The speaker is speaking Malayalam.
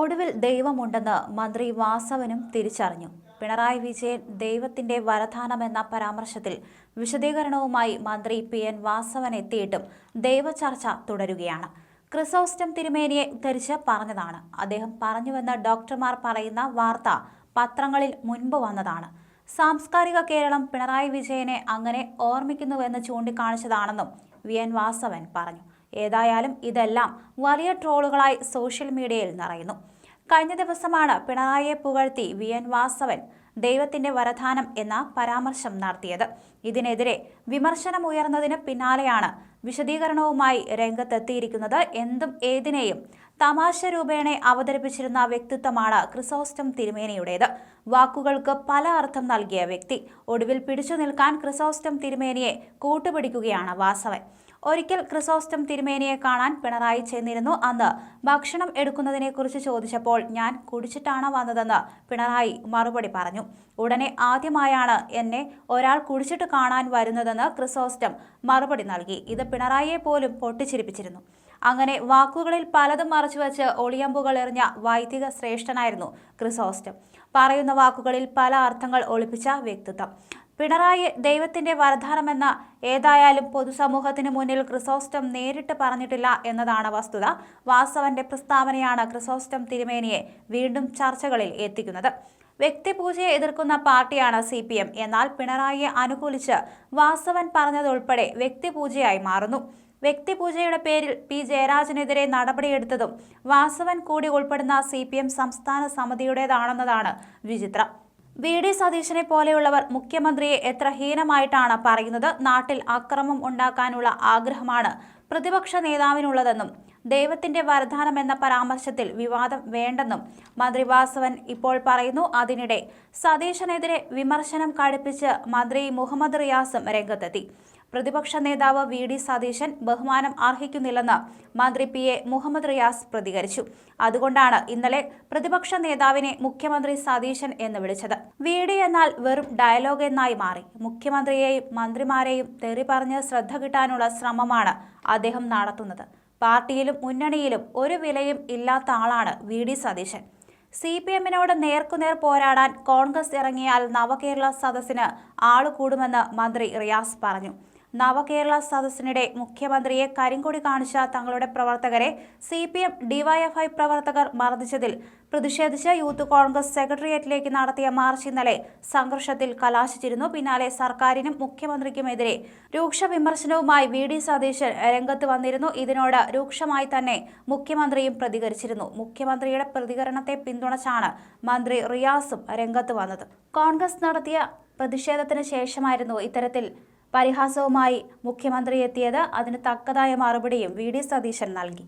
ഒടുവിൽ ദൈവമുണ്ടെന്ന് മന്ത്രി വാസവനും തിരിച്ചറിഞ്ഞു. പിണറായി വിജയൻ ദൈവത്തിന്റെ വരദാനമെന്ന പരാമർശത്തിൽ വിശദീകരണവുമായി മന്ത്രി പി എൻ വാസവൻ എത്തിയിട്ടും ദൈവചർച്ച തുടരുകയാണ്. ക്രിസോസ്റ്റം തിരുമേനിയെ ഉദ്ധരിച്ച് പറഞ്ഞതാണ്. അദ്ദേഹം പറഞ്ഞുവെന്ന് ഡോക്ടർമാർ പറയുന്ന വാർത്ത പത്രങ്ങളിൽ മുൻപ് വന്നതാണ്. സാംസ്കാരിക കേരളം പിണറായി വിജയനെ അങ്ങനെ ഓർമ്മിക്കുന്നുവെന്ന് ചൂണ്ടിക്കാണിച്ചതാണെന്നും വി എൻ വാസവൻ പറഞ്ഞു. ഏതായാലും ഇതെല്ലാം വലിയ ട്രോളുകളായി സോഷ്യൽ മീഡിയയിൽ നിറയുന്നു. കഴിഞ്ഞ ദിവസമാണ് പിണറായിയെ പുകഴ്ത്തി വി എൻ വാസവൻ ദൈവത്തിന്റെ വരദാനം എന്ന പരാമർശം നടത്തിയത്. ഇതിനെതിരെ വിമർശനമുയർന്നതിന് പിന്നാലെയാണ് വിശദീകരണവുമായി രംഗത്തെത്തിയിരിക്കുന്നത് എന്തും ഏതിനെയും തമാശ രൂപേണെ അവതരിപ്പിച്ചിരുന്ന വ്യക്തിത്വമാണ് ക്രിസോസ്റ്റം തിരുമേനിയുടേത്. വാക്കുകൾക്ക് പല അർത്ഥം നൽകിയ വ്യക്തി. ഒടുവിൽ പിടിച്ചു നിൽക്കാൻ ക്രിസോസ്റ്റം തിരുമേനിയെ കൂട്ടുപിടിക്കുകയാണ് വാസവൻ. ഒരിക്കൽ ക്രിസോസ്റ്റം തിരുമേനിയെ കാണാൻ പിണറായി ചെന്നിരുന്നു അന്ന്. ഭക്ഷണം എടുക്കുന്നതിനെക്കുറിച്ച് ചോദിച്ചപ്പോൾ ഞാൻ കുടിച്ചിട്ടാണ് വന്നതെന്ന് പിണറായി മറുപടി പറഞ്ഞു. ഉടനെ ആദ്യമായാണ് എന്നെ ഒരാൾ കുടിച്ചിട്ട് കാണാൻ വരുന്നതെന്ന് ക്രിസോസ്റ്റം മറുപടി നൽകി. ഇത് പിണറായിയെ പോലും പൊട്ടിച്ചിരിപ്പിച്ചിരുന്നു. അങ്ങനെ വാക്കുകളിൽ പലതും മറച്ചുവെച്ച് ഒളിയമ്പുകൾ എറിഞ്ഞ വൈദിക ശ്രേഷ്ഠനായിരുന്നു ക്രിസോസ്റ്റം. പറയുന്ന വാക്കുകളിൽ പല അർത്ഥങ്ങൾ ഒളിപ്പിച്ച വ്യക്തിത്വം. പിണറായി ദൈവത്തിന്റെ വരദാനമെന്ന ഏതായാലും പൊതുസമൂഹത്തിന് മുന്നിൽ ക്രിസോസ്റ്റം നേരിട്ട് പറഞ്ഞിട്ടില്ല എന്നതാണ് വസ്തുത. വാസവന്റെ പ്രസ്താവനയാണ് ക്രിസോസ്റ്റം തിരുമേനിയെ വീണ്ടും ചർച്ചകളിൽ എത്തിക്കുന്നത്. വ്യക്തിപൂജയെ എതിർക്കുന്ന പാർട്ടിയാണ് സി പി എം എന്നാൽ പിണറായിയെ അനുകൂലിച്ച് വാസവൻ പറഞ്ഞതുൾപ്പെടെ വ്യക്തിപൂജയായി മാറുന്നു. വ്യക്തിപൂജയുടെ പേരിൽ പി. ജയരാജനെതിരെ നടപടിയെടുത്തതും വാസവൻ കൂടി ഉൾപ്പെടുന്ന സി സംസ്ഥാന സമിതിയുടേതാണെന്നതാണ് വിചിത്രം. വി ഡി സതീശനെ പോലെയുള്ളവർ മുഖ്യമന്ത്രിയെ എത്ര ഹീനമായിട്ടാണ് പറയുന്നത്? നാട്ടിൽ അക്രമം ഉണ്ടാക്കാനുള്ള ആഗ്രഹമാണ് പ്രതിപക്ഷ നേതാവിനുള്ളതെന്നും ദൈവത്തിന്റെ വരദാനം എന്ന പരാമർശത്തിൽ വിവാദം വേണ്ടെന്നും മന്ത്രി വാസവൻ ഇപ്പോൾ പറയുന്നു. അതിനിടെ സതീശനെതിരെ വിമർശനം കടുപ്പിച്ച് മന്ത്രി മുഹമ്മദ് റിയാസും രംഗത്തെത്തി. പ്രതിപക്ഷ നേതാവ് വി ഡി സതീശൻ ബഹുമാനം അർഹിക്കുന്നില്ലെന്ന് മന്ത്രി പി എ മുഹമ്മദ് റിയാസ് പ്രതികരിച്ചു. അതുകൊണ്ടാണ് ഇന്നലെ പ്രതിപക്ഷ നേതാവിനെ മുഖ്യമന്ത്രി സതീശൻ എന്ന് വിളിച്ചത്. വി ഡി എന്നാൽ വെറും ഡയലോഗ് എന്നായി മാറി. മുഖ്യമന്ത്രിയെയും മന്ത്രിമാരെയും തെറി പറഞ്ഞ് ശ്രദ്ധ കിട്ടാനുള്ള ശ്രമമാണ് അദ്ദേഹം നടത്തുന്നത്. പാർട്ടിയിലും മുന്നണിയിലും ഒരു വിലയും ഇല്ലാത്ത ആളാണ് V D Satheesan. C P എമ്മിനോട് നേർക്കുനേർ പോരാടാൻ കോൺഗ്രസ് ഇറങ്ങിയാൽ നവകേരള സദസ്സിന് ആളുകൂടുമെന്ന് മന്ത്രി റിയാസ് പറഞ്ഞു. നവകേരള സദസ്സിനിടെ മുഖ്യമന്ത്രിയെ കരിങ്കൊടി കാണിച്ച തങ്ങളുടെ പ്രവർത്തകരെ സി പി എം ഡിവൈഎഫ്ഐ പ്രവർത്തകർ മർദ്ദിച്ചതിൽ പ്രതിഷേധിച്ച് യൂത്ത് കോൺഗ്രസ് സെക്രട്ടേറിയറ്റിലേക്ക് നടത്തിയ മാർച്ച് ഇന്നലെ സംഘർഷത്തിൽ കലാശിച്ചിരുന്നു. പിന്നാലെ സർക്കാരിനും മുഖ്യമന്ത്രിക്കുമെതിരെ രൂക്ഷ വിമർശനവുമായി വി ഡി സതീശൻ രംഗത്ത് വന്നിരുന്നു. ഇതിനോട് രൂക്ഷമായി തന്നെ മുഖ്യമന്ത്രിയും പ്രതികരിച്ചിരുന്നു. മുഖ്യമന്ത്രിയുടെ പ്രതികരണത്തെ പിന്തുണച്ചാണ് മന്ത്രി റിയാസും രംഗത്ത് വന്നത്. കോൺഗ്രസ് നടത്തിയ പ്രതിഷേധത്തിന് ശേഷമായിരുന്നു ഇത്തരത്തിൽ പരിഹാസവുമായി മുഖ്യമന്ത്രി എത്തിയത് അതിന് തക്കതായ മറുപടിയും വി ഡി സതീശൻ നൽകി